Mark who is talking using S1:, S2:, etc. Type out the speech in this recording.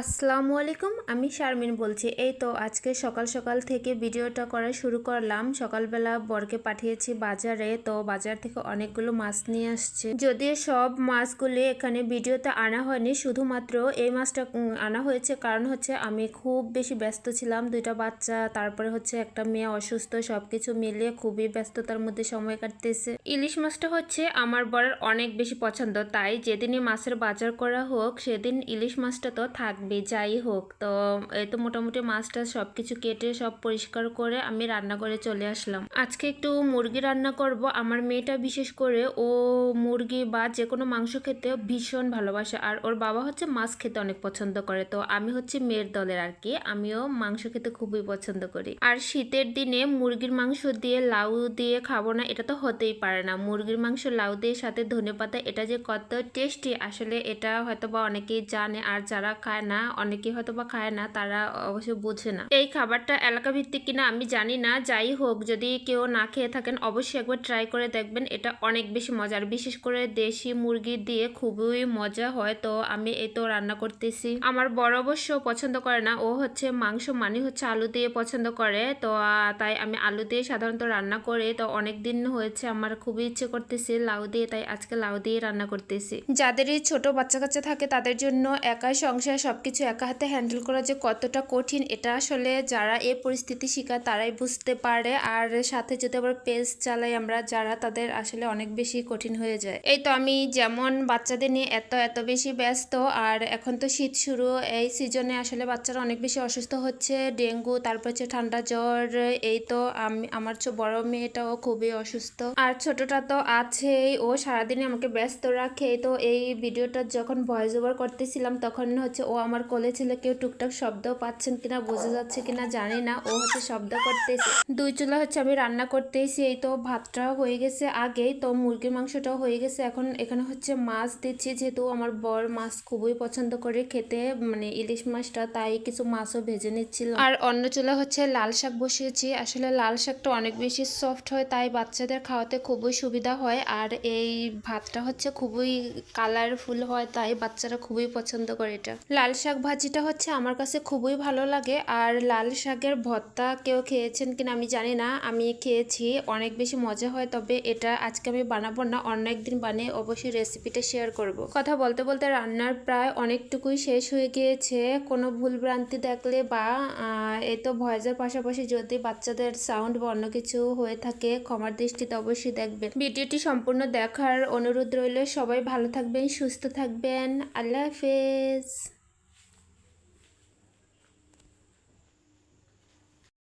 S1: আসসালামু আলাইকুম, আমি শারমিন বলছি। এই তো আজকে সকাল সকাল থেকে ভিডিওটা করা শুরু করলাম। সকালবেলা বরকে পাঠিয়েছি বাজারে, তো বাজার থেকে অনেকগুলো মাছ নিয়ে আসছে। যদিও সব মাছগুলি এখানে ভিডিওতে আনা হয়নি, শুধুমাত্র এই মাছটা আনা হয়েছে। কারণ হচ্ছে আমি খুব বেশি ব্যস্ত ছিলাম, দুইটা বাচ্চা, তারপরে হচ্ছে একটা মেয়ে অসুস্থ, সবকিছু মিলিয়ে খুবই ব্যস্ততার মধ্যে সময় কাটতেছে। ইলিশ মাছটা হচ্ছে আমার বরের অনেক বেশি পছন্দ, তাই যেদিনই মাছের বাজার করা হোক, সেদিন ইলিশ মাছটা তো থাকবে, যাই হোক। তো এই তো মোটামুটি মাছটা সব কিছু কেটে সব পরিষ্কার করে আমি রান্না করে চলে আসলাম। আজকে একটু মুরগি রান্না করব। আমার মেয়েটা বিশেষ করে ও মুরগি বা যে কোনো মাংস খেতে ভীষণ ভালোবাসে আর ওর বাবা হচ্ছে মাছ খেতে অনেক পছন্দ করে। তো আমি হচ্ছে মেয়ের দলের আর কি। আমিও মাংস খেতে খুবই পছন্দ করি। আর শীতের দিনে মুরগির মাংস দিয়ে লাউ দিয়ে খাব না, এটা তো হতেই পারে না। মুরগির মাংস, লাউ দিয়ে সাথে ধনে পাতা এটা যে কত টেস্টি, আসলে এটা হয়তো বা অনেকেই জানে। আর যারা খায় না অনেকেই হয়তো বা খায় না, তারা অবশ্য বোঝে না। এই খাবারটা এলাকা ভিত্তিক কিনা আমি জানি না, যাই হোক, যদি কেউ না খেয়ে থাকেন, অবশ্যই একবার ট্রাই করে দেখবেন, এটা অনেক বেশি মজার। বিশেষ করে দেশি মুরগি দিয়ে খুবই মজা হয়, তো আমি এই তো রান্না করতেছি। আমার বড় অবশ্য পছন্দ করে না, ও হচ্ছে মাংস মানে হচ্ছে আলু দিয়ে পছন্দ করে, তো তাই আমি আলু দিয়ে সাধারণত রান্না করে। তো অনেক দিন হয়েছে, আমার খুবই ইচ্ছে করতেছে লাউ দিয়ে, তাই আজকে লাউ দিয়ে রান্না করতেছি। যাদেরই ছোট বাচ্চা কাচ্চা থাকে, তাদের জন্য একাই সংসার সবকিছু একা হাতে হ্যান্ডেল করা যে কতটা কঠিন, এটা আসলে যারা এ পরিস্থিতি শিকার তারাই বুঝতে পারে। আর সাথে যদি আবার পেজ চালাই আমরা, যারা তাদের আসলে অনেক বেশি কঠিন হয়ে যায়। এই তো আমি যেমন বাচ্চাদের নিয়ে এত এত বেশি ব্যস্ত, আর এখন তো শীত শুরু, এই সিজনে আসলে বাচ্চারা অনেক বেশি অসুস্থ হচ্ছে। ডেঙ্গু, তারপর হচ্ছে ঠান্ডা জ্বর, এই তো আমি, আমার বড় মেয়েটাও খুবই অসুস্থ। আর ছোটটা তো আছেই, ও সারাদিনই আমাকে ব্যস্ত রাখে। তো এই ভিডিওটা যখন ভয়েস ওভার করতেছিলাম, তখন হচ্ছে ও আমার কোলে ছেলে কেউ টুকটাক শব্দ পাচ্ছেন কিনা, বোঝা যাচ্ছে কিনা জানি না। ও হচ্ছে শব্দ করতেছে। দুই চুলা হচ্ছে আমি রান্না করতেছি। এই তো ভাতটা হয়ে গেছে আগেই তো মুরগির মাংসটাও হয়ে গেছে। এখন এখানে হচ্ছে মাছ দিচ্ছি, যেহেতু আমার বর মাছ খুবই পছন্দ করে খেতে মানে ইলিশ মাছটা, তাই কিছু মাছও ভেজে নিচ্ছিল আর অন্য চুলা হচ্ছে লাল শাক বসিয়েছি। আসলে লাল শাকটা অনেক বেশি সফট হয়, তাই বাচ্চাদের খাওয়াতে খুবই সুবিধা হয়। আর এই ভাতটা হচ্ছে খুবই কালারফুল হয়, তাই বাচ্চারা খুবই পছন্দ করে এটা। লাল শাক ভাজিটা হচ্ছে আমার কাছে খুবই ভালো লাগে। আর লাল শাকের ভর্তা কেউ খেয়েছেন কিনা আমি জানি না। আমি খেয়েছি, অনেক বেশি মজা হয়, তবে এটা আজকে আমি বানাবো না, অন্য একদিন বানিয়ে অবশ্যই রেসিপিটা শেয়ার করব। কথা বলতে বলতে রান্নার প্রায় অনেকটুকুই শেষ হয়ে গিয়েছে। কোনো ভুল ভ্রান্তি দেখলে বা এই তো ভয়েসের পাশাপাশি যদি বাচ্চাদের সাউন্ড বা অন্য কিছু হয়ে থাকে, ক্ষমার দৃষ্টিতে অবশ্যই দেখবেন। ভিডিওটি সম্পূর্ণ দেখার অনুরোধ রইল। সবাই ভালো থাকবেন, সুস্থ থাকবেন। আল্লাহ হাফেজ।